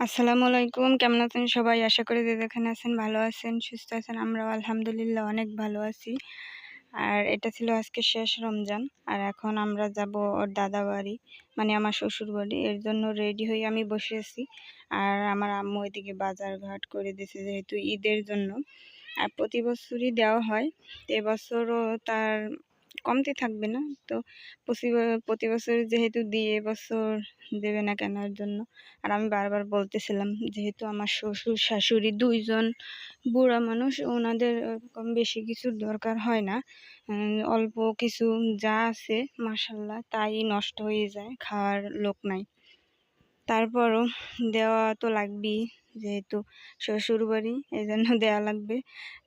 আসসালামু আলাইকুম, কেমন আছেন সবাই? আশা করি যে যেখানে আছেন ভালো আছেন, সুস্থ আছেন, আমরাও আলহামদুলিল্লাহ অনেক ভালো আছি। আর এটা ছিল আজকে শেষ রমজান, আর এখন আমরা যাব ওর দাদা বাড়ি মানে আমার শ্বশুর বাড়ি। এর জন্য রেডি হয়ে আমি বসে আছি। আর আমার আম্মু ওইদিকে বাজার ঘাট করে দিয়েছে যেহেতু ঈদের জন্য। আর প্রতি বছরই দেওয়া হয় এবছরও তার কমতি থাকবে না। তো প্রতি বছর যেহেতু দিয়ে বছর দেবে না কেনার জন্য, আর আমি বারবার বলতেছিলাম যেহেতু আমার শ্বশুর, শাশুড়ি দুইজন বুড়া মানুষ, ওনাদের কম বেশি কিছুর দরকার হয় না। অল্প কিছু যা আছে মাসাল্লাহ তাই নষ্ট হয়ে যায়, খাওয়ার লোক নাই। তারপরও দেওয়া তো লাগবেই, যেহেতু শ্বশুর বাড়ি এই জন্য দেওয়া লাগবে।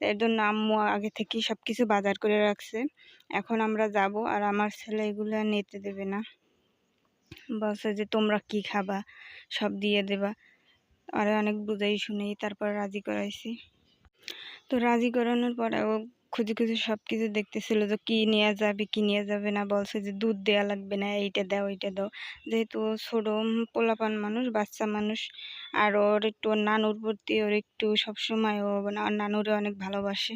এর জন্য আম্মু আগে থেকেই সব কিছু বাজার করে রাখছে। এখন আমরা যাব আর আমার ছেলে এগুলো নিতে দেবে না। বলছে যে, তোমরা কি খাবা? সব দিয়ে দেবা। আর অনেক বুঝাই শুনেই তারপর রাজি করাইছি। তো রাজি করানোর পরে খুঁজে খুঁজে সব কিছু দেখতেছিল যে কী নেওয়া যাবে, কী নেওয়া যাবে না। বলছে যে দুধ দেওয়া লাগবে না, এইটা দাও ওইটা দাও। যেহেতু ছোটো পোলাপান মানুষ, বাচ্চা মানুষ, আর ওর একটু নানুর প্রতি ওর একটু সবসময় ও নানুরে অনেক ভালোবাসে।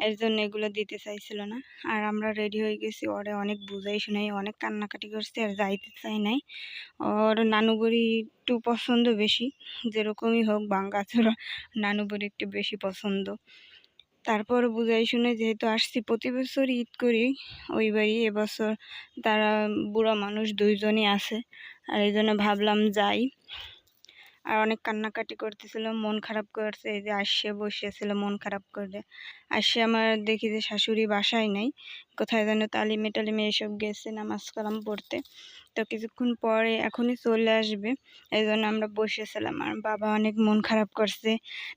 এর জন্য এগুলো দিতে চাইছিল না। আর আমরা রেডি হয়ে গেছি, ওরে অনেক বুঝাই শুনাই, অনেক কান্নাকাটি করছে আর যাইতে চাই নাই। ওর নানুবড়ি একটু পছন্দ বেশি, যেরকমই হোক বাঙ্গাচোরা নানুবড়ি একটু বেশি পছন্দ। তারপর বুঝাই শুনে যেহেতু আসছি, প্রতি বছর ঈদ করি। ওই বাড়ি এবছর তারা বুড়া মানুষ দুইজনই আছে। আর এই জন্য ভাবলাম যাই। আর অনেক কান্নাকাটি করতেছিল, মন খারাপ করছে, এই যে আসে বসেছিল, মন খারাপ করে। আসে আমার দেখি যে শাশুড়ি বাসায় নাই, কোথায় যেন তালিমে টালিমে এসব গেছে নামাজ কালাম পড়তে। তো কিছুক্ষণ পরে এখনই চলে আসবে এই জন্য আমরা বসেছিলাম। আর বাবা অনেক মন খারাপ করছে,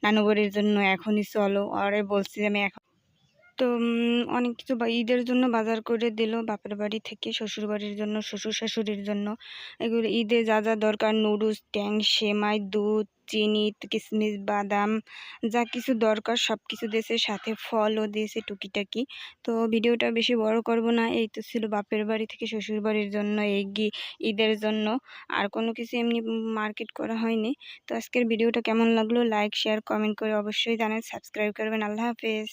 নানু বাড়ির জন্য এখনই চলো। আরে বলছি আমি এখন তো অনেক কিছু ঈদের জন্য বাজার করে দিল বাপের বাড়ি থেকে শ্বশুর বাড়ির জন্য, শ্বশুর শাশুড়ির জন্য। এগুলো ঈদে যা যা দরকার, নুডলস, ট্যাং, সেমাই, দুধ, চিনি কিশমিশ বাদাম, যা কিছু দরকার সব কিছু দিয়েছে, সাথে ফলও দিয়েছে টুকিটাকি। তো ভিডিওটা বেশি বড় করব না, এই তো ছিল বাপের বাড়ি থেকে শ্বশুর বাড়ির জন্য এগি ঈদের জন্য। আর কোনো কিছু এমনি মার্কেট করা হয়নি। তো আজকের ভিডিওটা কেমন লাগল, লাইক, শেয়ার, কমেন্ট করে অবশ্যই জানেন সাবস্ক্রাইব করবেন। আল্লাহ হাফেজ।